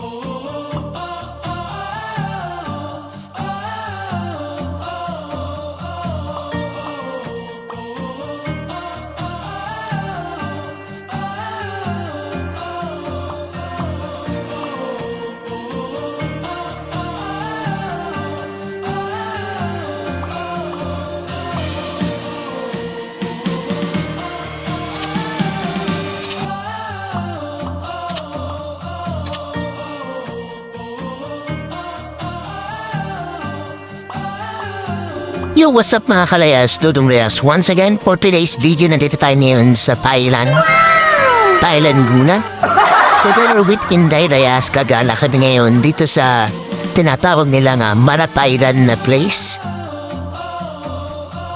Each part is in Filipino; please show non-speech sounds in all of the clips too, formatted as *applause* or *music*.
oh. Yo, what's up mga kalayas? Dudong Reyes. Once again, for today's video, nandito tayo ngayon sa Thailand. Thailand Guna. Together with Inday Reyes, gagala kami ngayon dito sa tinatawag nila nga Mara Thailand na place.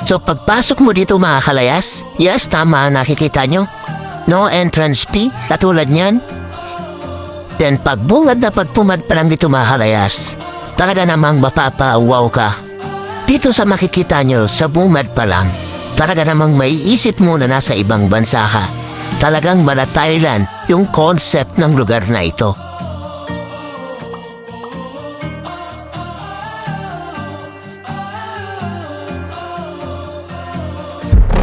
So pagpasok mo dito mga kalayas, yes, tama nakikita nyo. No entrance fee, katulad niyan. Then pagbungad na pagpumad pa lang dito mga kalayas, talaga namang mapapa-wow ka. Dito sa makikita nyo, sa bumad pa lang, talaga namang maiisip mo na nasa ibang bansa ka. Talagang mala Thailand yung concept ng lugar na ito.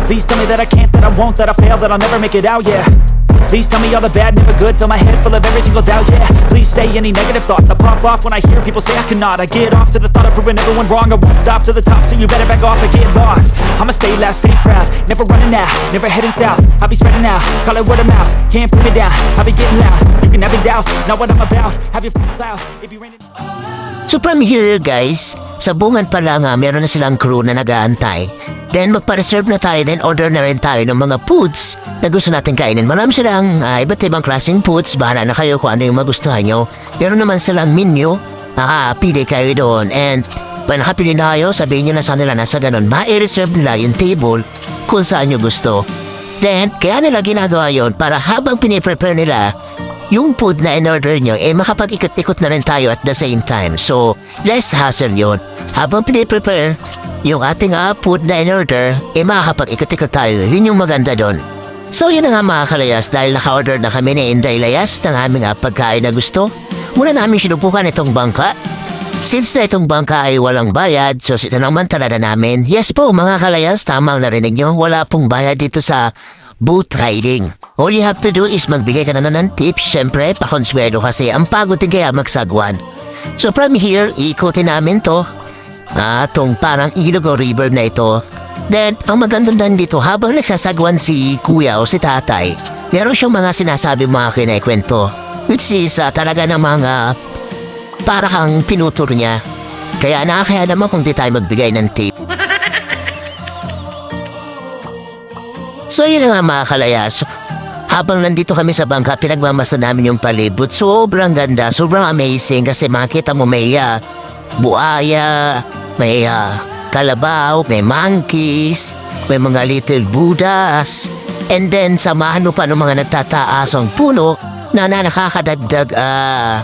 Please tell me that I can't, that I won't, that I fail, that I'll never make it out, yeah Please tell me all the bad, never good, fill my head full of every single doubt, yeah. Please say any negative thoughts, I pop off when I hear people say I cannot. I get off to the thought of proving everyone wrong, I won't stop to the top, so you better back off and get lost. I'ma stay loud, stay proud, never running out, never heading south. I'll be spreading out, call it word of mouth, can't put me down, I'll be getting loud. You can have it douse, not what I'm about, have your f***ing cloud, it be raining. So from here guys, sa bungan pa lang nga meron na silang crew na nag-aantay. Then magpa-reserve na tayo, then order na rin tayo ng mga foods na gusto natin kainin. Marami silang ah, iba't ibang klaseng foods, bahala na kayo kung ano yung magustuhan nyo. Meron naman silang menu, ah, pili kayo doon. And when nakapili na kayo, sabihin nyo na sa nila na sa ganun, ma-reserve nila yung table kung saan nyo gusto. Then, kaya nila ginagawa yon para habang piniprepare nila yung food na in-order nyo, eh makapag-ikot-ikot na rin tayo at the same time. So, less hassle yun. Habang piniprepare yung ating uh, na in-order, eh makakapag-ikot-ikot tayo. Yun yung maganda doon. So, yun na nga mga kalayas dahil naka-order na kami ni Inday Layas ng aming uh, pagkain na gusto. Muna namin sinubukan itong bangka. Since na itong bangka ay walang bayad, so ito naman talaga namin. Yes po mga kalayas, tamang narinig nyo, wala pong bayad dito sa boat riding. All you have to do is magbigay ka na ng tips, syempre, pakonswelo kasi ang pagod din kaya magsagwan. So from here, iikutin namin to. Ah, tong parang ilog o river na ito. Then, ang maganda din dito, habang nagsasagwan si kuya o si tatay, meron siyang mga sinasabi mga kinikwento. Which is ah, talaga ng mga para kang pinutur niya. Kaya nakakaya naman kung di tayo magbigay ng tip. *laughs* So yun nga mga kalayas. Habang nandito kami sa bangka, pinagmamasa namin yung palibot. Sobrang ganda, sobrang amazing kasi makita mo may uh, buaya, may uh, kalabaw, may monkeys, may mga little buddhas. And then samahan mo pa ng mga nagtataasong puno na, na nakakadagdag ah,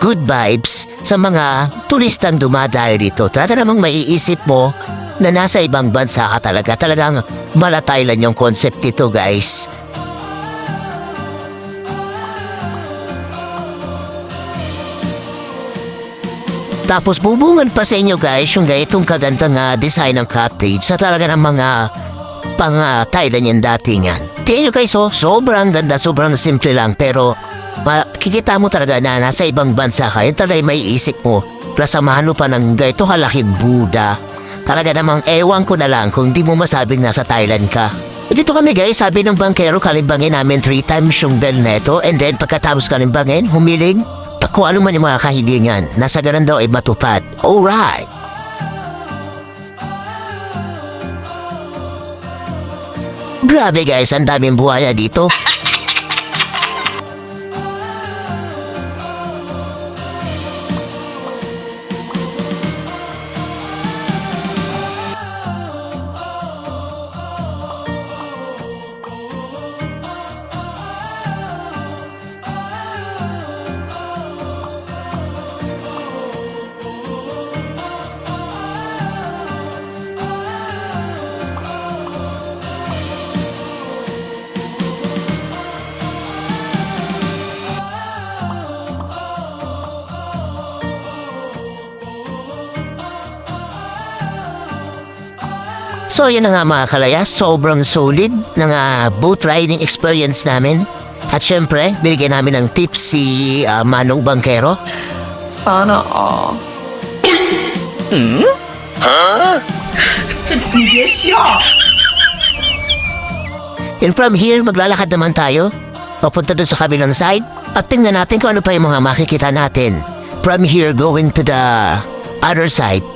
good vibes sa mga turistang dumadayo dito. Talaga namang maiisip mo na nasa ibang bansa ka talaga. Talagang mala Thailand yung concept dito guys. Tapos bubungan pa sa inyo guys yung ganitong kagandang uh, design ng cottage sa talaga ng mga pang uh, Thailand yung datingan. Tingnan nyo guys oh, sobrang ganda, sobrang simple lang pero makikita mo talaga na nasa ibang bansa ka, yun talaga may isip mo. Plus samahan mo pa ng ganito kalaking Buddha. Talaga namang ewan ko na lang kung di mo masabing nasa Thailand ka. Dito kami guys, sabi ng bankero kalimbangin namin three times yung bell neto and then pagkatapos kalimbangin, humiling kung ano man yung mga kahilingan. Nasa ganun daw ay matupad. Alright! Grabe guys, ang daming buhaya dito. *laughs* So yun na nga mga kalaya, sobrang solid ng uh, boat riding experience namin. At syempre, binigyan namin ng tips si uh, Manong Bangkero. Sana all. hmm? Huh? yes, siya! And from here, maglalakad naman tayo. Papunta doon sa kabilang side at tingnan natin kung ano pa yung mga makikita natin. From here, going to the other side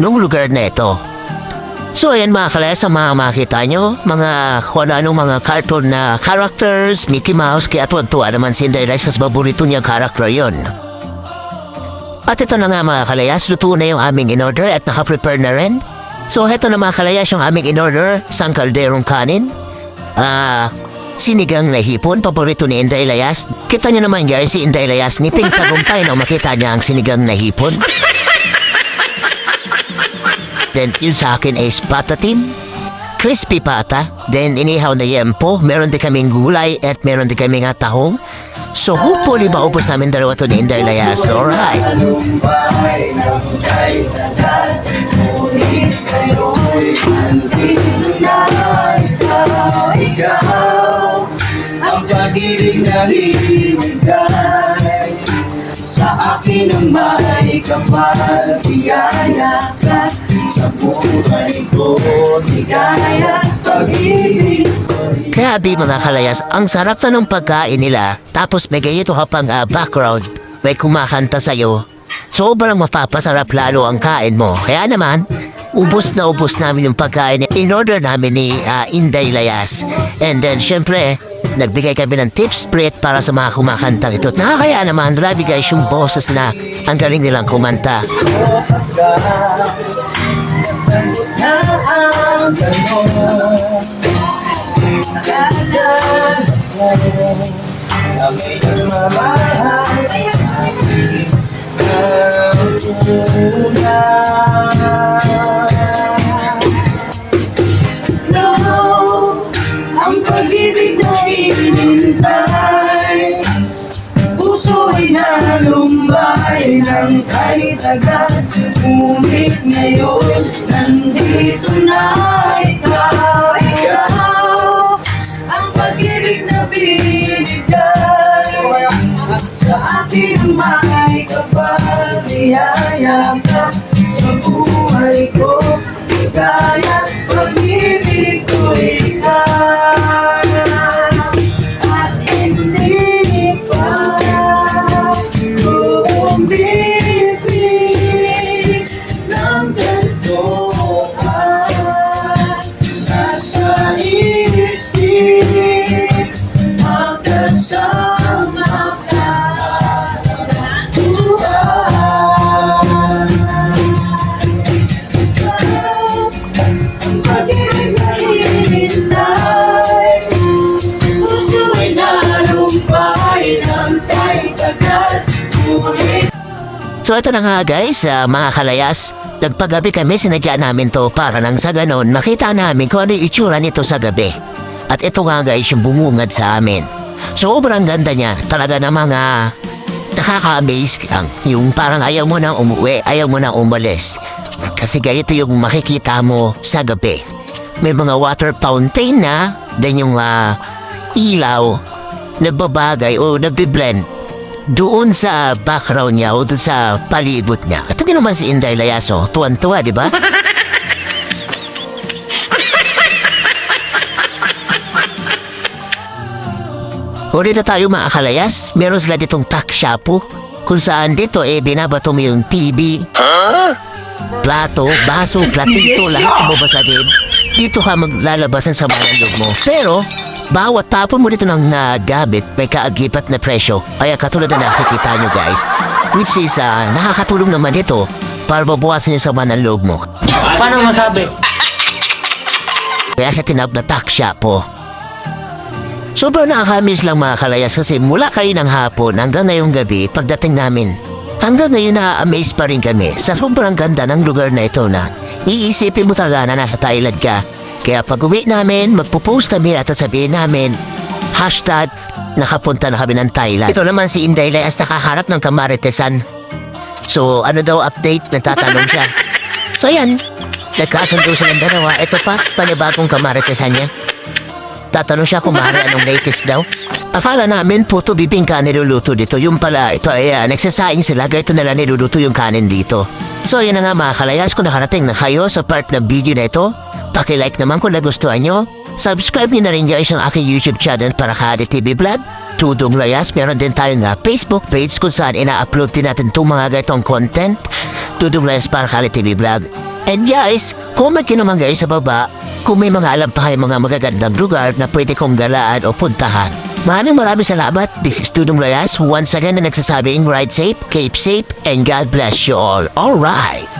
nung lugar na ito. So ayan mga kalayas, ang mga makita nyo, mga kung ano mga cartoon na characters, Mickey Mouse, kaya tuwan-tuwa naman si Inday Rice kasi paborito niyang character yon. At ito na nga mga kalayas, luto na yung aming in-order at nakaprepare na rin. So heto na mga kalayas yung aming in-order, isang kalderong kanin, Ah, sinigang na hipon, paborito ni Inday Layas. Kita niyo naman guys, si Inday Layas, ngiting tagumpay nang makita niya ang sinigang na hipon. Then yun sa akin is patatim, crispy pata, then inihaw na yempo, meron din kaming gulay at meron din kaming tahong. So hopefully maubos namin dalawa to ni Inday Layas. Alright. ang pag-ibig na hinihintay Sa akin ang may kapal Biyaya ka sa buhay ko Ligaya pag-ibig Grabe mga kalayas, ang sarap na ng pagkain nila. Tapos may ganito ka pang ah, background, may kumakanta sa'yo. Sobrang mapapasarap lalo ang kain mo. Kaya naman, ubos na ubos namin yung pagkain. In-order namin ni ah, Inday Layas. And then, syempre, nagbigay kami ng tips spread para sa mga kumakanta ito. At Nakakaya naman, grabe guys yung boses na ang galing nilang kumanta. na kahit agad Ngunit ngayon, nandito na ikaw. Ikaw, ang pag-ibig na binigay Sa akin may kapal Niyaya So ito na nga guys, ah, mga kalayas, nagpagabi kami, sinadya namin to para nang sa ganon makita namin kung ano yung itsura nito sa gabi. At ito nga guys yung bumungad sa amin. Sobrang ganda niya, talaga na mga nakaka-amaze lang. Yung parang ayaw mo nang umuwi, ayaw mo nang umalis. Kasi ganito yung makikita mo sa gabi. May mga water fountain na, then yung ah, ilaw, nagbabagay o nagbiblend doon sa background niya o doon sa palibot niya. Ito din naman si Inday Layaso. Tuwan-tuwa, di ba? *laughs* O dito tayo mga kalayas, meron sila ditong tuck shapo kung saan dito eh binabato mo yung TV, plato, baso, platito, lahat ng babasagin. Dito ka maglalabasan sa manalog mo. Pero, bawat tapon mo dito ng ah, gamit may kaagipat na presyo. Kaya katulad na nakikita nyo guys, which is ah, nakakatulong naman ito para mabuwasan yung sama ng loob mo. Paano masabi? Kaya siya tinawag na shop po. Sobrang nakakamiss lang mga kalayas kasi mula kayo ng hapon hanggang ngayong gabi pagdating namin. Hanggang ngayon na-amaze pa rin kami sa sobrang ganda ng lugar na ito na iisipin mo talaga na nasa Thailand ka. Kaya pag uwi namin, magpo-post kami at sasabihin namin, hashtag nakapunta na kami ng Thailand. Ito naman si Inday Layas nakaharap ng kamaritesan. So ano daw update? Nagtatanong siya. So yan, Nagkasundo silang dalawa. Ito pa, panibagong kamaritesan niya. Tatanong siya kung maaari anong latest daw. Akala namin puto bibingka niluluto dito. Yung pala, ito ay uh, nagsasaing sila. Ganito nila niluluto yung kanin dito. So yun na nga mga kalayas kung nakarating na kayo sa part ng video na ito. Pakilike naman kung nagustuhan nyo. Subscribe nyo na rin guys ang aking YouTube channel para Kade TV Vlog. Tudong Layas, meron din tayo nga Facebook page kung saan ina-upload din natin itong mga ganitong content. Tudong Layas para Kade TV Vlog. And guys, comment nyo naman guys sa baba kung may mga alam pa kayo mga magagandang lugar na pwede kong galaan o puntahan. Maraming maraming salamat. This is Tudong Layas once again na nagsasabing ride safe, keep safe, and God bless you all. Alright!